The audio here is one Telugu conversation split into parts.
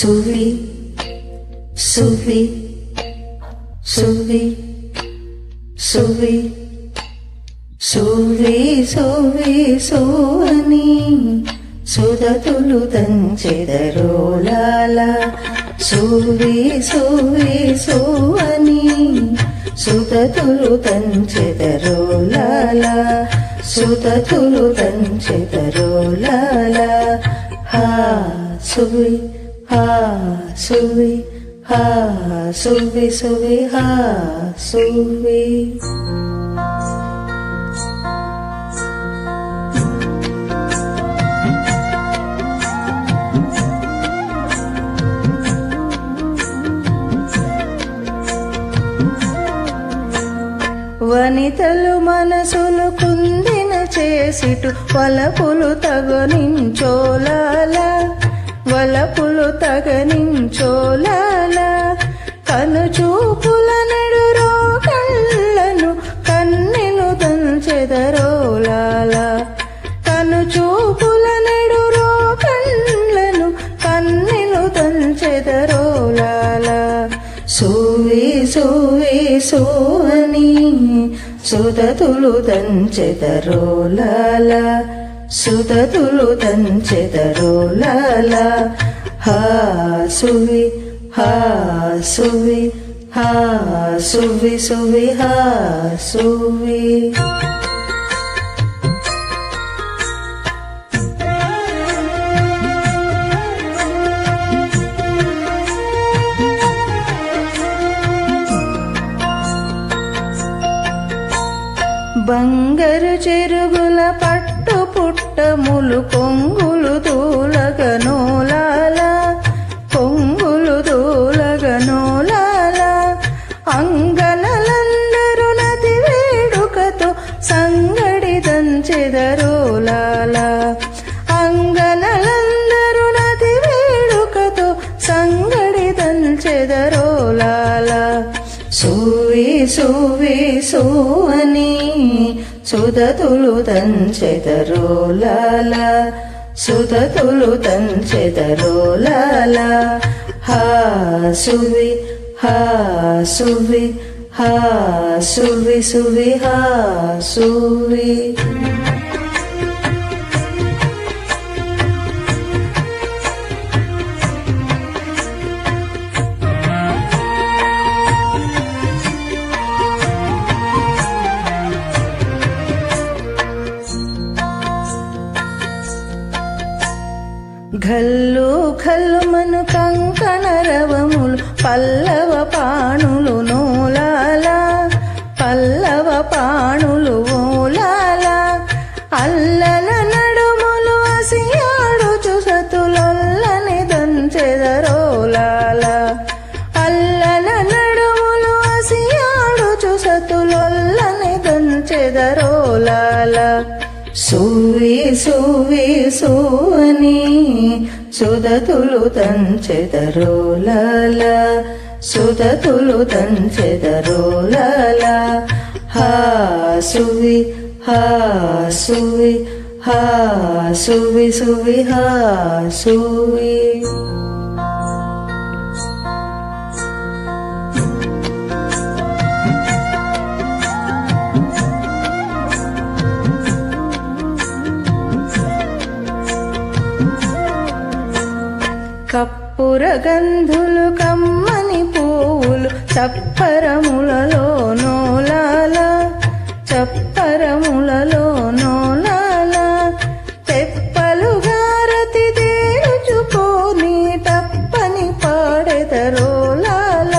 సువి సువి సువి సువి సువి సువి సోని సుదతులు తంచెదరోలాల సువి సువి సోని సుదతులు తంచెదరోలాల సుదతులు తంచెదరోలాల హా సువి. హా సువి హా సువి సువి హా సువి వనితలు మనసులు కుందిన చేసిటు వలపులు తగనించోలాల. వలపులు తగనించోలాల. కను చూపుల నెడురో కళ్ళను కన్నెలు దంచెదరోలాల కను చూపుల నెడురో కళ్ళను కన్నెలు దంచెదరోలాల సూవి సూవి సోని సుదతులు దంచెదరోలాల సుదతులు దంచెదరోలాల హా సువి హా సువి హా బంగారు చెరుగుల పాములు కొంగులు దూలగనోలాల కొంగులు దూలగనోలాల అంగనలందరూ నది వేడుకతో సంగడి దంచెదరోలాల సోవే సోవే సో అని సుదతులు తంచెదరోలాల సుదతులు తంచెదరోలాల హా సువి హా సువి హా ఘల్లు ఘల్లుమను కంకణ రవములు పల్లవ పాణులు నోలాల పల్లవ పాణులు ఓలాల. అల్లల నడుములు అసియాడు చుసతులొల్లని దంచెదరోలాల అల్లల నడుములు అసియాడు చుసతులొల్లని దంచెదరోలాల సువి సువి సువని సుదతులు తంచెదరోలాల సుదతులు తంచెదరోలాల హా సువి హా సువి హా సువి సువి హా సువి. పురగంధులు కమ్మని పువ్వులు చప్పరములలో నోలాల చప్పరములలో నోలాల. తెప్పలు గారతి తేరుచుకోని తప్పని పాడెదరోలాల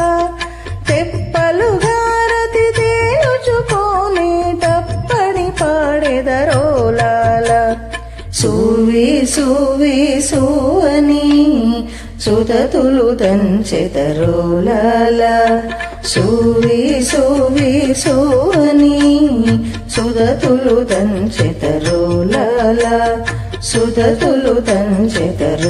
తెప్పలు గారతి తేరుచుకోని తప్పని పాడెదరోలాల సూవి సువి సువని సుతతులు దంచెదరోలాల. సూవి సూవి సోని సుదతులు దంచెదరోలాల. సుదతులు దంచెదరోలాల.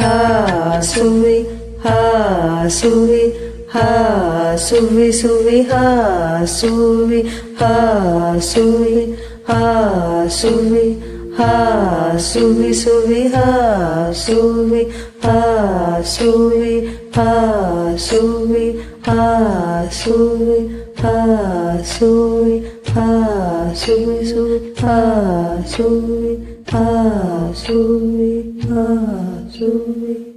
హా సువి హా సువి హా సువి సువి హా సువి హా సువి హా సువి ha suvi suvi ha suvi ha suvi ha suvi ha suvi ha suvi ha suvi suvi ha suvi ha suvi ha suvi.